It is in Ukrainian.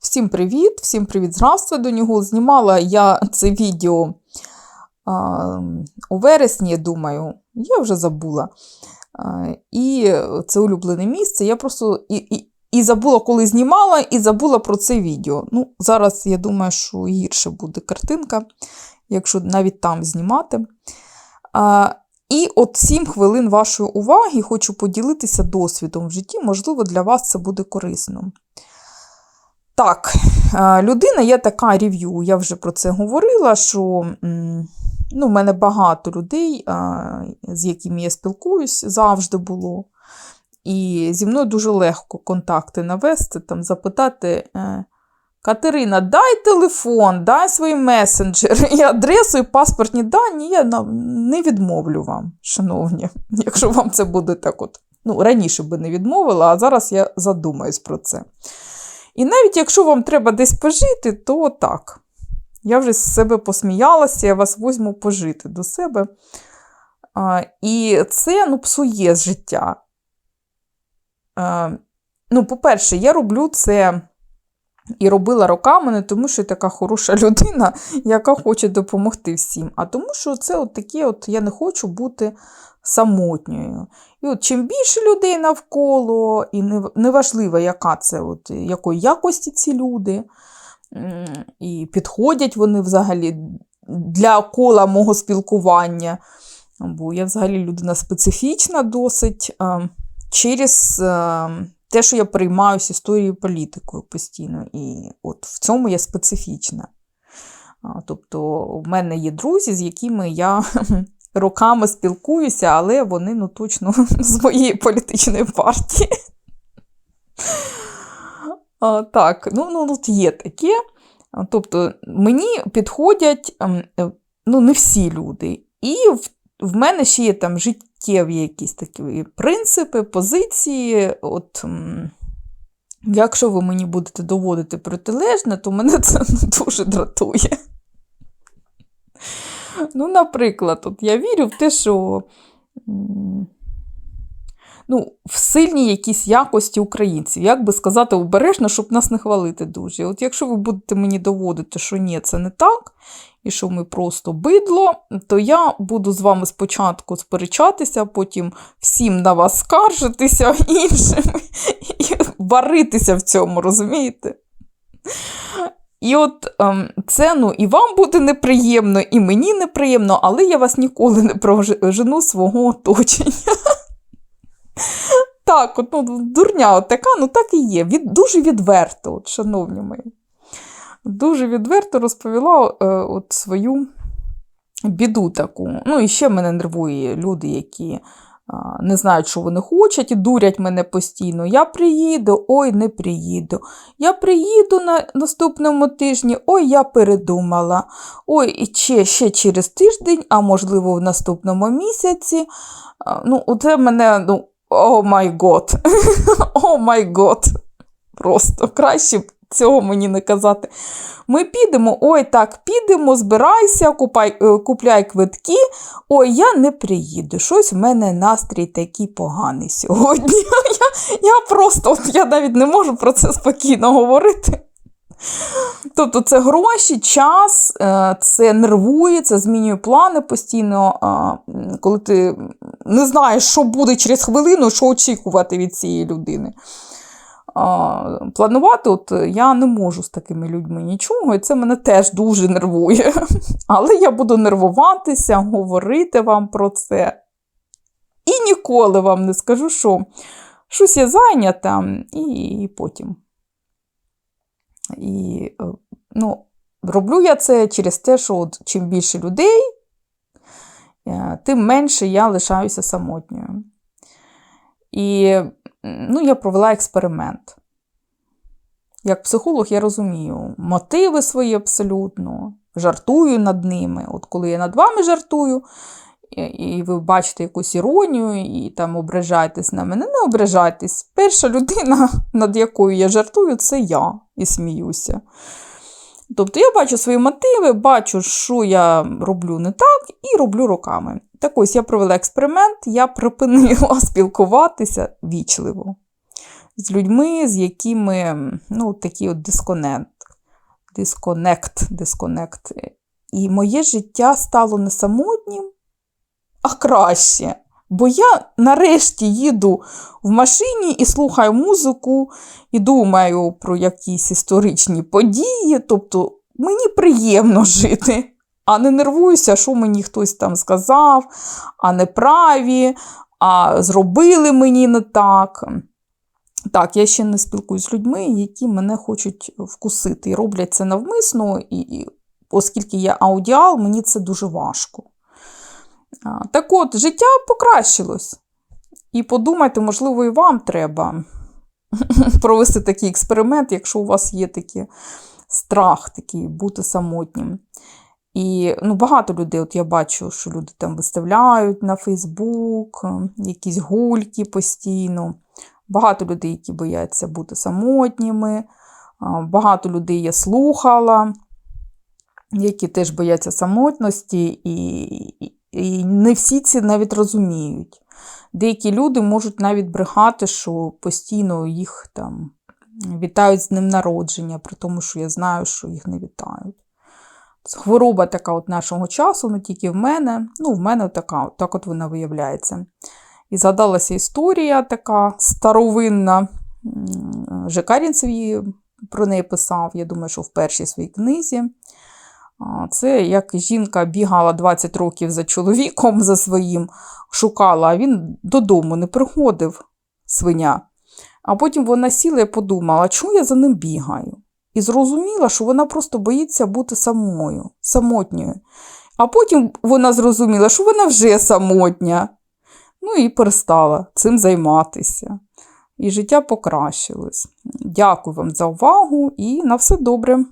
Всім привіт! Всім привіт з Графства до нього. Знімала я це відео а, у вересні, думаю, я вже забула. А, і це улюблене місце. Я просто і, і, і забула, коли знімала, і забула про це відео. Ну, Зараз я думаю, що гірше буде картинка, якщо навіть там знімати. А, і от 7 хвилин вашої уваги хочу поділитися досвідом в житті. Можливо, для вас це буде корисно. Так, е, людина є така рев'ю, я вже про це говорила, що ну, в мене багато людей, е, з якими я спілкуюсь, завжди було. І зі мною дуже легко контакти навести, там, запитати. е, Катерина, дай телефон, дай свій месенджер і адресу, і паспортні дані. Я не відмовлю вам, шановні, якщо вам це буде так от. Ну, раніше би не відмовила, а зараз я задумаюсь про це. І навіть якщо вам треба десь пожити, то так. Я вже з себе посміялася, я вас возьму пожити до себе. А, І це ну, псує життя. А, ну, По-перше, я роблю це і робила роками, не тому, що я така хороша людина, яка хоче допомогти всім. А тому, що це от таке, от я не хочу бути самотньою. І от чим більше людей навколо, і неважливо, яка це, от, якої якості ці люди, і підходять вони взагалі для кола мого спілкування. Бо я взагалі людина специфічна досить через те, що я приймаюся історією політикою постійно. І от в цьому я специфічна. Тобто, в мене є друзі, з якими я роками спілкуюся, але вони ну, точно з моєї політичної партії. Так, ну, ну тут є таке. Тобто, мені підходять ем, е, ну, не всі люди. І в, в мене ще є там життєві якісь такі принципи, позиції. От, Якщо ви мені будете доводити протилежне, то мене це дуже дратує. Ну, наприклад, от я вірю в те, що ну, в сильні якісь якості українців. Як би сказати, обережно, щоб нас не хвалити дуже. От якщо ви будете мені доводити, що ні, це не так, і що ми просто бидло, то я буду з вами спочатку сперечатися, потім всім на вас скаржитися іншим і варитися в цьому, розумієте? І от ем, це ну, і вам буде неприємно, і мені неприємно, але я вас ніколи не прожену свого оточення. Так, от, ну, дурня от така, ну так і є. Від, Дуже відверто, от, шановні мої. Дуже відверто розповіла е, от свою біду таку. Ну, і ще мене нервує люди, які не знають, що вони хочуть, і дурять мене постійно. Я приїду, ой, не приїду. Я приїду на наступному тижні, ой, я передумала. Ой, і ще, ще через тиждень, а можливо, в наступному місяці. Ну, Оце мене, ну, о май год. О май год. Просто краще цього мені не казати. Ми підемо, ой, так, підемо, збирайся, купай, е, купляй квитки. Ой, я не приїду. Щось в мене настрій такий поганий сьогодні. Я я просто от, я навіть не можу про це спокійно говорити. Тобто це гроші, час, е, це нервує, це змінює плани постійно, коли ти не знаєш, що буде через хвилину, що очікувати від цієї людини планувати, от я не можу з такими людьми нічого, і це мене теж дуже нервує. Але я буду нервуватися, говорити вам про це. І ніколи вам не скажу, що щось я зайнята, і, і потім. І, е, ну, Роблю я це через те, що от, чим більше людей, е, тим менше я лишаюся самотньою. І ну, я провела експеримент. Як психолог, я розумію мотиви свої абсолютно, жартую над ними. От коли я над вами жартую, і ви бачите якусь іронію, і там ображаєтесь на мене, не ображайтесь. Перша людина, над якою я жартую, це я і сміюся. Тобто я бачу свої мотиви, бачу, що я роблю не так, і роблю руками. Так ось я провела експеримент, я припинила спілкуватися вічливо з людьми, з якими ну, такий от дисконект. Дисконект, дисконект. І моє життя стало не самотнім, а краще. Бо я нарешті їду в машині і слухаю музику, і думаю про якісь історичні події. Тобто мені приємно жити, а не нервуюся, що мені хтось там сказав, а не праві, а зробили мені не так. Так, я ще не спілкуюсь з людьми, які мене хочуть вкусити і роблять це навмисно, і, і оскільки я аудіал, мені це дуже важко. Так от, життя покращилось. І подумайте, можливо, і вам треба провести такий експеримент, якщо у вас є такий страх такий бути самотнім. І ну, багато людей, от я бачу, що люди там виставляють на Фейсбук, якісь гульки постійно. Багато людей, які бояться бути самотніми. Багато людей я слухала, які теж бояться самотності, і, і, не всі ці навіть розуміють. Деякі люди можуть навіть брехати, що постійно їх там вітають з днем народження, при тому, що я знаю, що їх не вітають. Це хвороба така от нашого часу, не тільки в мене. Ну, в мене така, так от вона виявляється. І згадалася історія така старовинна. Жекарінцев її про неї писав, я думаю, що в першій своїй книзі. Це як жінка бігала 20 років за чоловіком за своїм, шукала, а він додому не приходив, свиня. А потім вона сіла і подумала, чому я за ним бігаю? І зрозуміла, що вона просто боїться бути самою, самотньою. А потім вона зрозуміла, що вона вже самотня. Ну і перестала цим займатися. І життя покращилось. Дякую вам за увагу і на все добре!